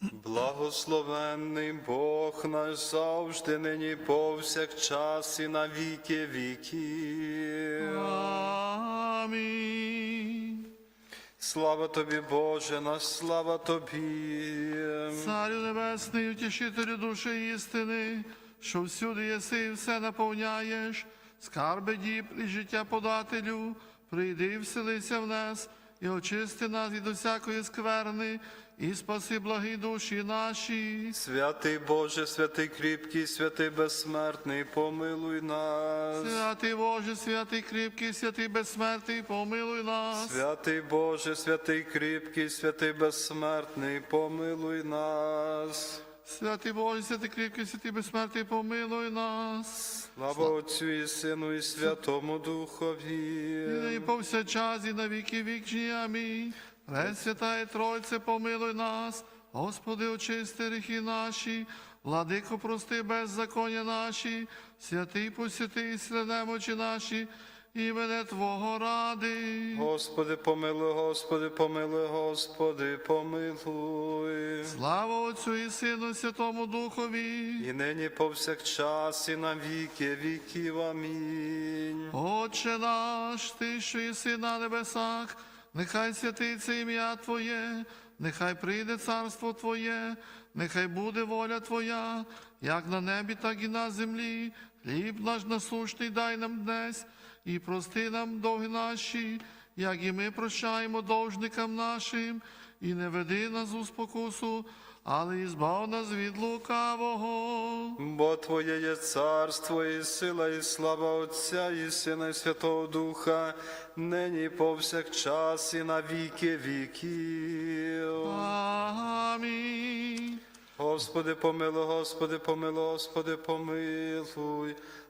Благословенний Бог наш завжди, нині повсякчас і на віки віків. Амінь. Слава тобі, Боже, наш слава тобі. Царю Небесний, утішителю душі істини, що всюди єси і все наповняєш, скарби діб і життя подателю, прийди і вселися в нас, і очисти нас від усякої скверни, і спаси благі душі наші. Святий Боже, святий кріпкий, святий безсмертний, помилуй нас. Святий Боже, святий кріпкий, святий безсмертний, помилуй нас. Святий Боже, святий кріпкий, святий безсмертний, помилуй нас. Святий Боже, святий кріпкий, святий безсмертний, помилуй нас. Слава Отцю і Сину, і Святому Духові. І повсячас і на віки вічні. Амінь. Пресвятає Тройце, помилуй нас, Господи, очисти гріхи наші, владико, прости беззаконня наші, святий посвяти, і немочі наші, імене Твого ради. Господи, помилуй, Господи, помилуй, Господи, помилуй. Слава Отцю і Сину, Святому Духові. І нині повсякчас, і на віки віків. Амінь. Отче наш, ти, що єси на небесах, нехай святиться ім'я Твоє, нехай прийде царство Твоє, нехай буде воля Твоя, як на небі, так і на землі. Хліб наш насущний дай нам днес, і прости нам довги наші, як і ми прощаємо довжникам нашим, і не веди нас у спокусу, але і збав нас від лукавого. Бо Твоє є царство, і сила, і слава Отця, і Сина, і Святого Духа, нині повсякчас, і на віки віків. Амінь. Господи, помилуй, Господи, помилуй, Господи, помилуй.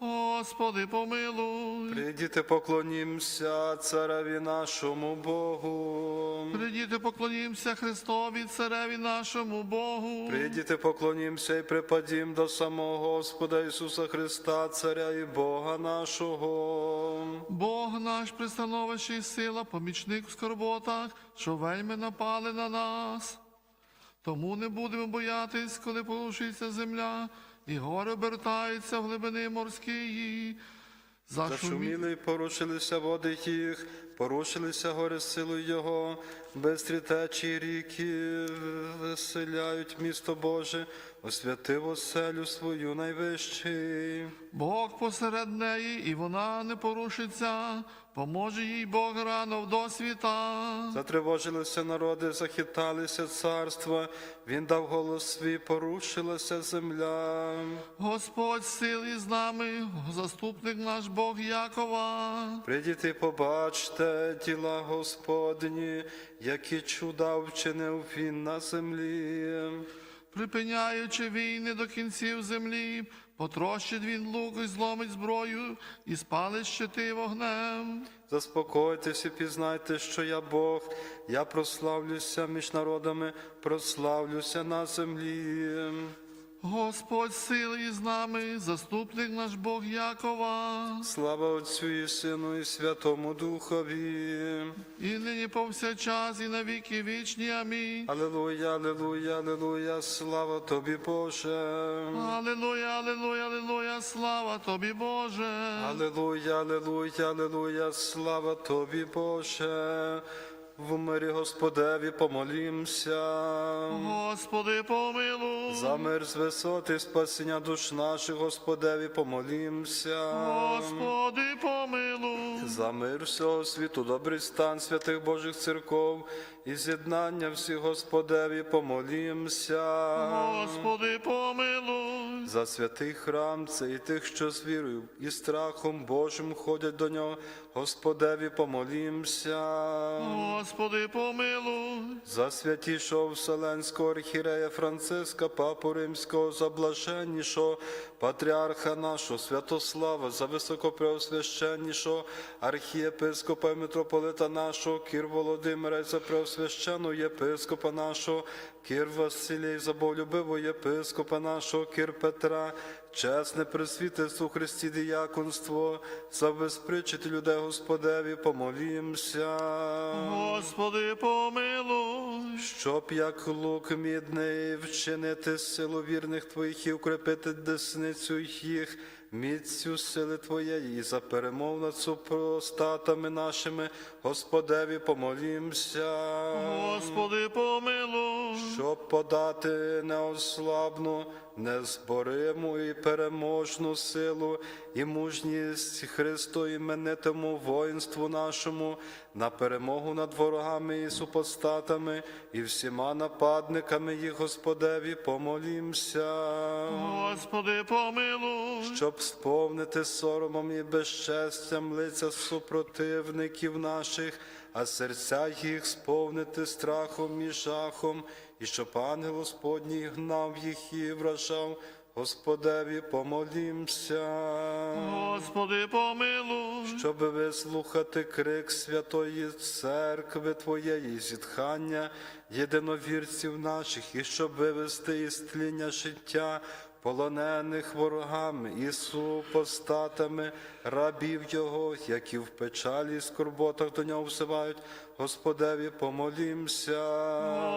Господи, помилуй. Прийдіте, поклонімся цареві нашому Богу. Придіти, поклонімося Христові, Цареві нашому Богу. Прийдіте, поклонімся і припадім до самого Господа Ісуса Христа, Царя і Бога нашого. Бог наш пристановище і сила, помічник в скорботах, що вельми напали на нас. Тому не будемо боятись, коли порушиться земля, і гори обертаються в глибини морські. Зашуміли порушилися води їх, порушилися гори силою Його, бистрі течії ріки веселяють місто Боже, освятив оселю свою найвищий. Бог посеред неї, і вона не порушиться, поможе їй Бог рано в досвіта. Затривожилися народи, захиталися царства, він дав голос свій, порушилася земля. Господь сил із нами, заступник наш Бог Якова. Прийдіть і побачте діла Господні, які чуда вчинив він на землі. Припиняючи війни до кінців землі, потрощить він лук і зломить зброю, і спалить щити вогнем. Заспокойтесь і пізнайте, що я Бог, я прославлюся між народами, прославлюся на землі. Господь сили із нами, заступник наш Бог Якова. Слава Отцю і Сину, і Святому Духові. І нині повсякчас, і на віки вічні. Амінь. Аллилуйя, аллилуйя, аллилуйя, слава тобі, Боже. Аллилуйя, аллилуйя, аллилуйя, слава тобі, Боже. Аллилуйя, аллилуйя, аллилуйя, слава тобі, Боже. В мирі Господеві помолімся. Господи, помилуй. За мир з висоти спасіння душ наших, Господеві помолімся. Господи, помилуй. За мир всього світу, добрий стан святих Божих церков і з'єднання всіх Господеві помолімся. Господи, помилуй. За святий храм це і тих, що з вірою і страхом Божим ходять до нього, Господеві помолімся. Господи, помилуй. За святішого Вселенського архірея Франциска, Папу Римського, за блаженнішого патріарха нашого Святослава, за високопреосвященнішого архієпископа і митрополита нашого Кір Володимира, і за преосвященнішого єпископа нашого, Кир Василія, і заболюбивого єпископа нашого, Кир Петра, чесне пресвітерство Христі діяконство, забезпечити людей Господеві, помолімся. Господи, помилуй. Щоб як лук мідний вчинити силу вірних твоїх і укрепити десницю їх, міцю сили твоєї, і за перемов над супростатами нашими, Господеві помолімся. Господи, помилуй. Щоб подати неослабну, незбориму і переможну силу і мужність Христу іменитому воїнству нашому на перемогу над ворогами і супостатами і всіма нападниками їх Господеві помолімся. Господи, помилуй. Щоб сповнити соромом і безчестям лиця супротивників наших, а серця їх сповнити страхом і жахом, і щоб ангел Господній гнав їх і вражав, Господеві помолімся. Господи, помилуй. Щоб вислухати крик Святої Церкви Твоєї зітхання єдиновірців наших, і щоб вивести із тління життя полонених ворогами і супостатами рабів Його, які в печалі і скорботах до нього всивають, Господеві помолімся.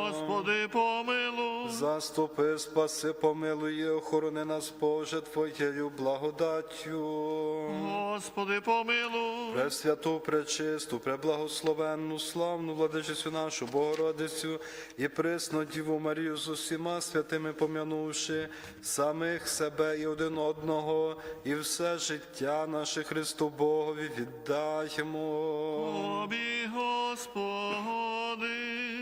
Господи, помилуй. Заступи, спаси, помилуй охорони нас, Боже, Твоєю благодаттю. Господи, помилуй. Пресвяту, пречисту, преблагословенну, славну владичицю нашу Богородицю і присну Діву Марію з усіма святими пом'янувши самих себе і один одного, і все життя наше Христу Богові віддаємо. Тобі, Господи.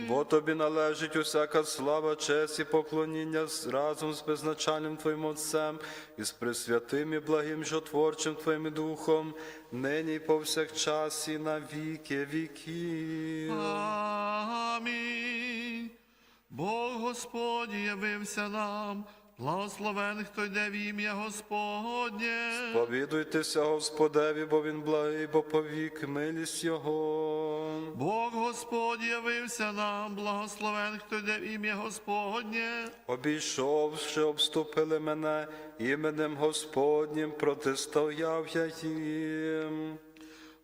Бо тобі належить усяка слава, честь і поклоніння разом з безначальним Твоїм Отцем і з пресвятим і благим жотворчим Твоїм Духом, нині і повсякчас і на віки віків. Амінь. Бог Господь явився нам, благословений, хто йде в ім'я Господнє. Повідуйтеся Господеві, бо він благий, бо повік милість Його. Бог Господь явився нам, благословений, хто йде в ім'я Господнє. Обійшовши, обступили мене іменем Господнім, протистояв я їм.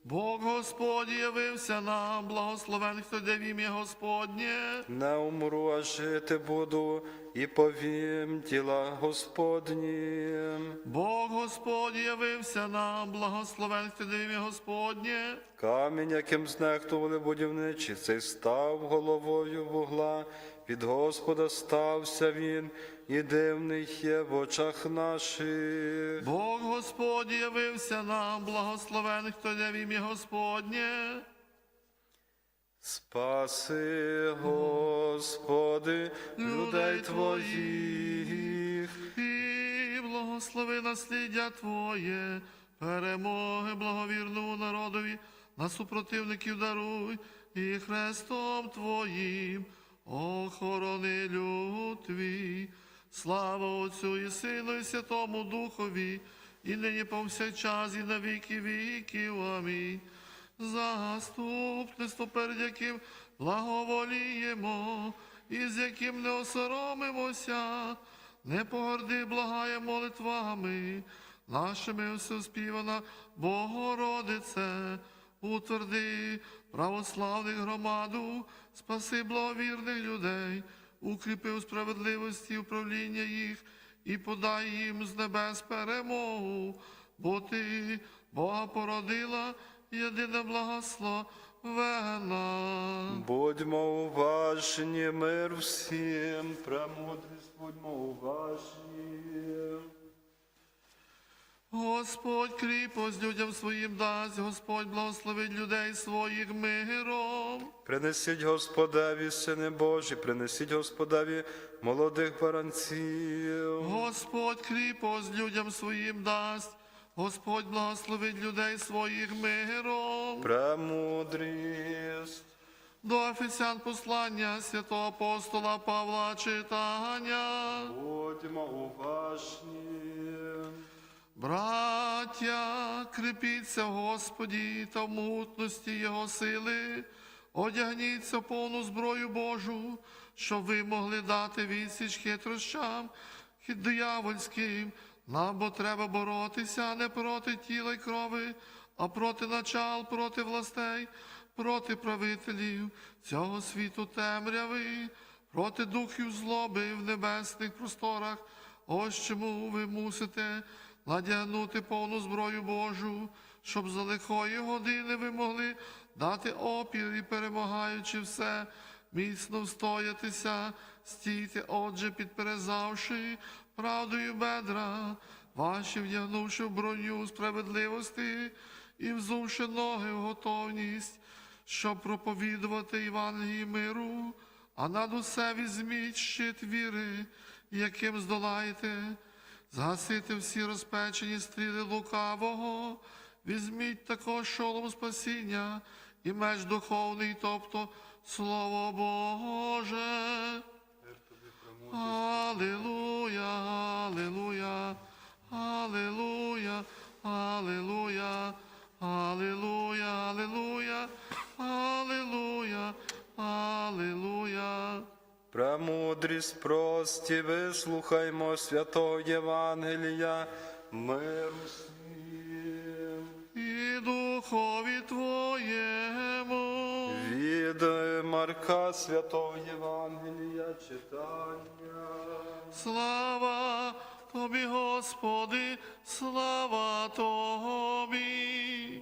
Бог Господь явився нам, благословений, хто йде в ім'я Господнє. Не умру, а жити буду, і повім діла Господні. Бог Господь явився нам, благословений, хто йде Господнє. Камінь, яким знехтували будівничі, цей став головою вугла. Від Господа стався він, і дивний є в очах наших. Бог Господь явився нам, благословений, хто йде в ім'я Господнє. Спаси, Господи, людей Твоїх. І благослови насліддя Твоє, перемоги благовірному народові, на супротивників даруй, і хрестом Твоїм охорони люд Твій. Слава Отцю і Сину, і Святому Духові, і нині повсякчас, і на віки віків. Амінь. Заступництво, перед яким благоволіємо, і з яким не осоромимося, не погорди, благає молитвами, нашими всеспівана Богородице, утверди православних громаду, спаси благовірних людей, укріпи у справедливості управління їх і подай їм з небес перемогу, бо ти Бога породила, єдина благословена. Будьмо уважні, мир всім, премудрість, будьмо уважні. Господь кріпость людям своїм дасть, Господь благословить людей своїх миром. Принесіть Господеві, сини Божі, принесіть Господеві молодих баранців. Господь кріпость людям своїм дасть, Господь благословить людей своїх миром. Премудрість. До офіціан послання святого апостола Павла читання. Будьмо уважні. Браття, крепіться в Господі та в могутності Його сили. Одягніться в повну зброю Божу, щоб ви могли дати відсіч хитрощам, хід диявольським. Нам бо треба боротися не проти тіла й крови, а проти начал, проти властей, проти правителів цього світу темряви, проти духів злоби в небесних просторах. Ось чому ви мусите надягнути повну зброю Божу, щоб за лихої години ви могли дати опір і перемагаючи все, міцно встоятися, стійте, отже, підперезавши правдою бедра, ваші вдягнувши броню справедливості і взувши ноги в готовність, щоб проповідувати Євангелії миру, а над усе візьміть щит віри, яким здолаєте, згасити всі розпечені стріли лукавого, візьміть також шолом спасіння і меч духовний, тобто Слово Боже. Аллилуйя, аллилуйя, аллилуйя, аллилуйя, аллилуйя, аллилуйя, аллилуйя, аллилуйя. Премудрість прості, вислухаймо святого Євангелія, миру духові Твоєму. Від Марка святого Євангелія читання. Слава Тобі, Господи, слава Тобі.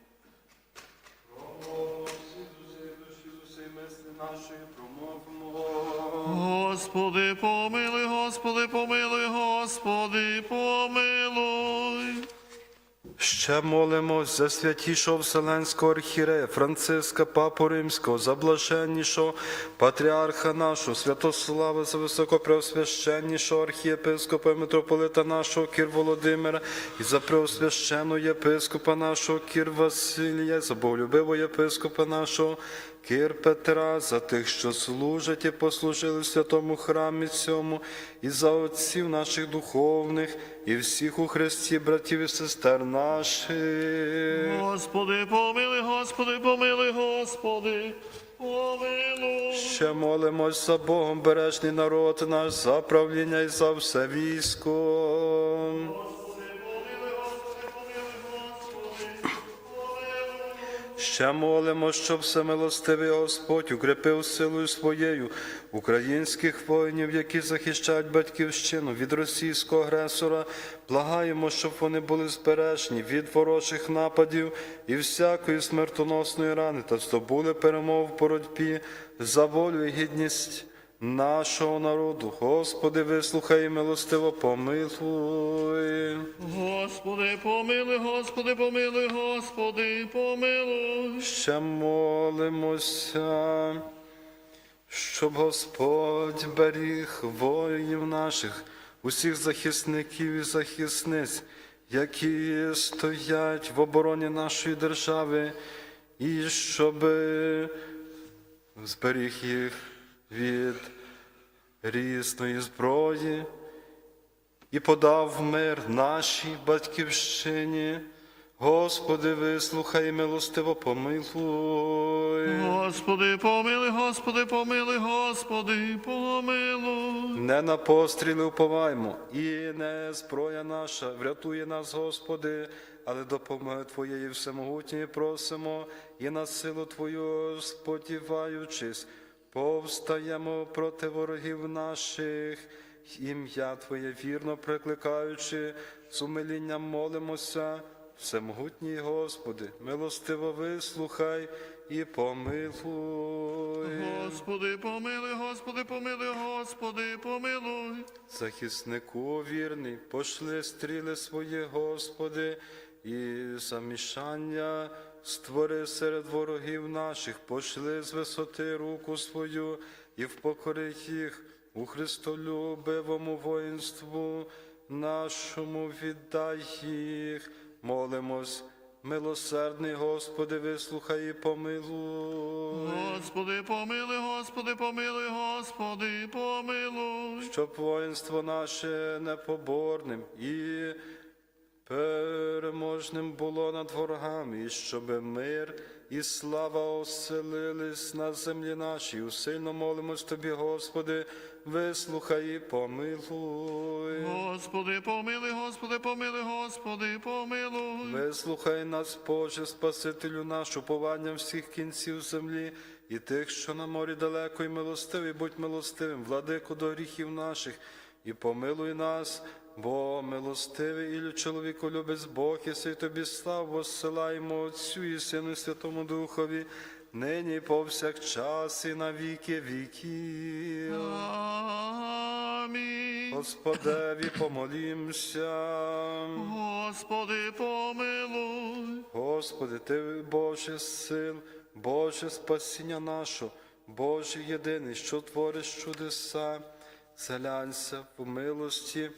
Ще молимось за святішого Вселенського архірея Франциска Папу Римського, за блаженнішого патріарха нашого, Святослава, за високопреосвященнішого архієпископа і митрополита нашого Кір Володимира, і за преосвященого єпископа нашого Кір Василія, за боголюбивого єпископа нашого Кир Петра, за тих, що служать і послужили в святому храмі цьому, і за отців наших духовних, і всіх у Христі, братів і сестер наших. Господи, помилуй, Господи, помилуй, Господи, помилуй. Ще молимось за Богом бережний народ наш, за правління і за все військо. Ще молимо, щоб всемилостивий Господь укрепив силою своєю українських воїнів, які захищають батьківщину від російського агресора. Благаємо, щоб вони були збережені від ворожих нападів і всякої смертоносної рани та здобули перемогу в боротьбі за волю і гідність нашого народу. Господи, вислухай і милостиво помилуй. Господи, помилуй, Господи, помилуй, Господи, помилуй. Ще молимося, щоб Господь беріг воїнів наших, усіх захисників і захисниць, які стоять в обороні нашої держави, і щоб зберіг їх від різної зброї і подав мир нашій батьківщині. Господи, вислухай, милостиво помилуй. Господи, помилуй, Господи, помилуй, Господи, помилуй. Не на постріли уповаймо, і не зброя наша, врятує нас, Господи, але допомоги Твоєї всемогутньої просимо, і на силу Твою сподіваючись, повстаємо проти ворогів наших, ім'я Твоє вірно прикликаючи, з умилінням молимося. Всемогутній Господи, милостиво вислухай і помилуй. Господи, помилуй, Господи, помилуй, Господи, помилуй. Захиснику вірний, пошли стріли свої, Господи, і замішання створи серед ворогів наших, пошли з висоти руку свою і впокори їх у Христолюбивому воїнству нашому віддай їх. Молимось, милосердний Господи, вислухай і помилуй. Господи, помилуй, Господи, помилуй, Господи, помилуй. щоб воїнство наше непоборним і переможним було над ворогами, і щоб мир і слава оселились на землі нашій. Усильно молимось Тобі, Господи, вислухай і помилуй. Господи, помилуй, Господи, помилуй, Господи, помилуй. Вислухай нас, Боже, Спасителю наш, уповання всіх кінців землі, і тих, що на морі далеко, і милостивий, будь милостивим, владику до гріхів наших, і помилуй нас, бо милостивий і чоловіку любець Бог, і сей тобі слав, воссилаємо Отцю і Сину і Святому Духові, нині повсякчас, і на віки віків. Амінь. Господеві помолімся. Господи, помилуй. Господи, Ти Боже сил, Боже спасіння нашого, Боже єдиний, що твориш чудеса, залянься в милості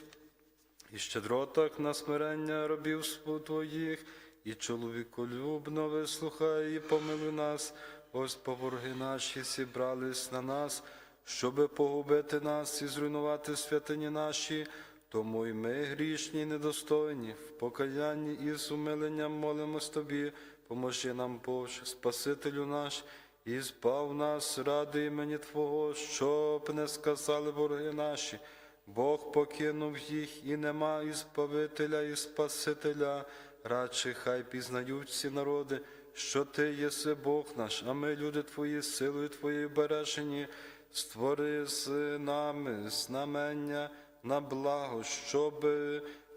і щедротах на смирення робів Твоїх, і чоловіколюбно вислухай і помилуй нас, ось повороги наші зібрались на нас, щоби погубити нас і зруйнувати святині наші. Тому й ми, грішні, й недостойні, в покаянні і з умиленням молимось Тобі, поможи нам, Боже, Спасителю наш, і збав нас ради імені Твого, щоб не сказали вороги наші. Бог покинув їх, і нема і Збавителя, і Спасителя. Радше хай пізнають всі народи, що Ти єси Бог наш, а ми, люди Твої, силою Твоєю бережені, створи з нами знамення на благо, щоб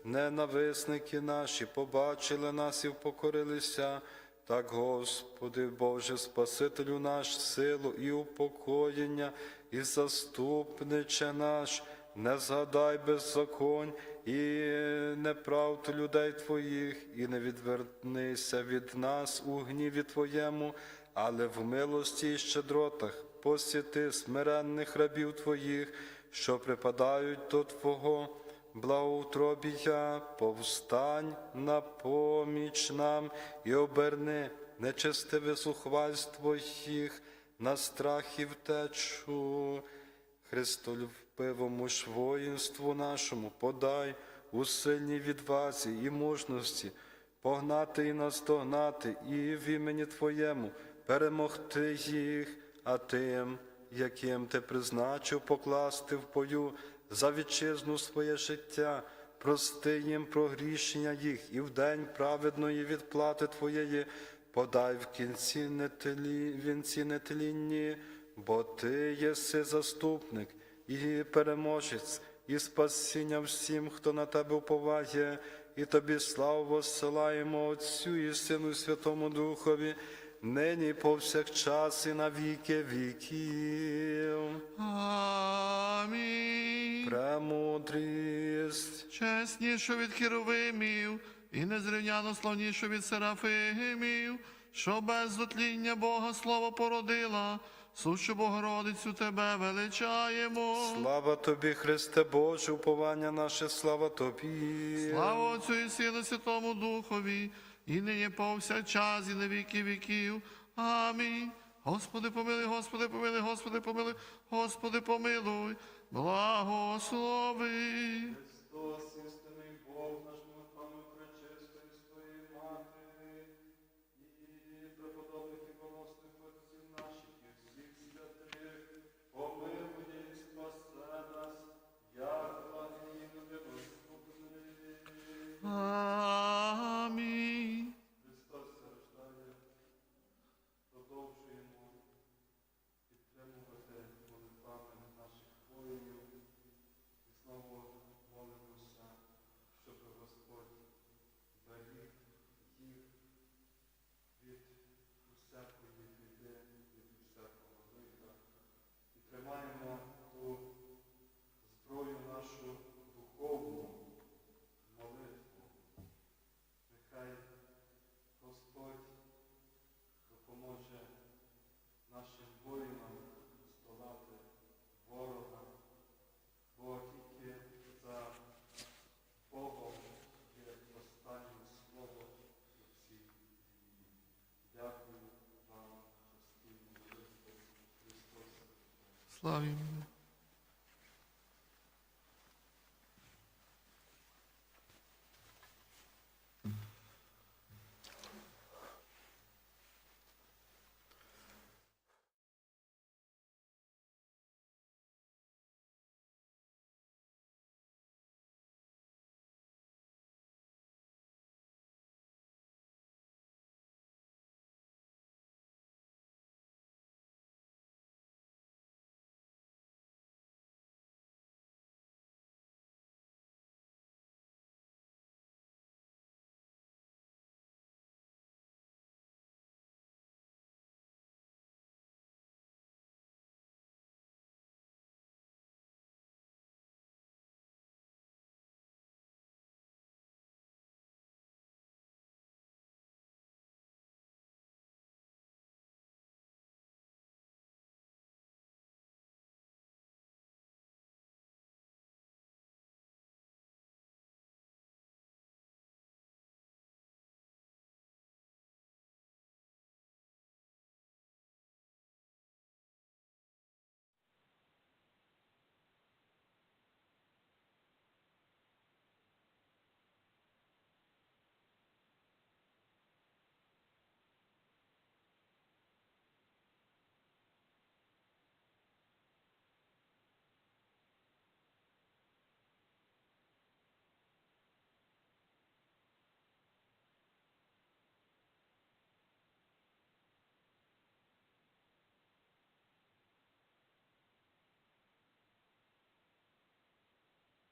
ненависники наші побачили нас і впокорилися. Так, Господи, Боже, Спасителю наш, силу і упокоєння, і заступниче наш, не згадай беззаконь і неправду людей Твоїх, і не відвернися від нас у гніві Твоєму, але в милості і щедротах посіти смиренних рабів Твоїх, що припадають до Твого благоутробія, повстань на поміч нам і оберни нечестиве зухвальство їх на страх і втечу. Христолюбивому ж воїнству нашому подай у сильній відвазі і мужності, погнати і наздогнати, і в імені Твоєму перемогти їх, а тим, яким ти призначив покласти в бою за вітчизну своє життя, прости їм прогрішення їх, і в день праведної відплати Твоєї. Подай в кінці нетелі, вінці нетлінні, бо Ти єси заступник і переможець, і спасіння всім, хто на тебе уповає, і тобі славу воссилаємо Отцю і Сину і Святому Духові, нині повсякчас і на віки віків. Амінь. Премудрість. Чеснішу від херовимів і незрівняно славнішу від серафимів, що без дотління Бога слово породила, сущу Богородицю тебе величаємо. Слава тобі, Христе Боже, уповання наше, слава тобі. Слава Отцю і Сину Святому Духові, і нині повсякчас, і на віки віків. Амінь. Господи, помилуй, Господи, помилуй, Господи, помилуй, Господи, помилуй, благослови. Slavim.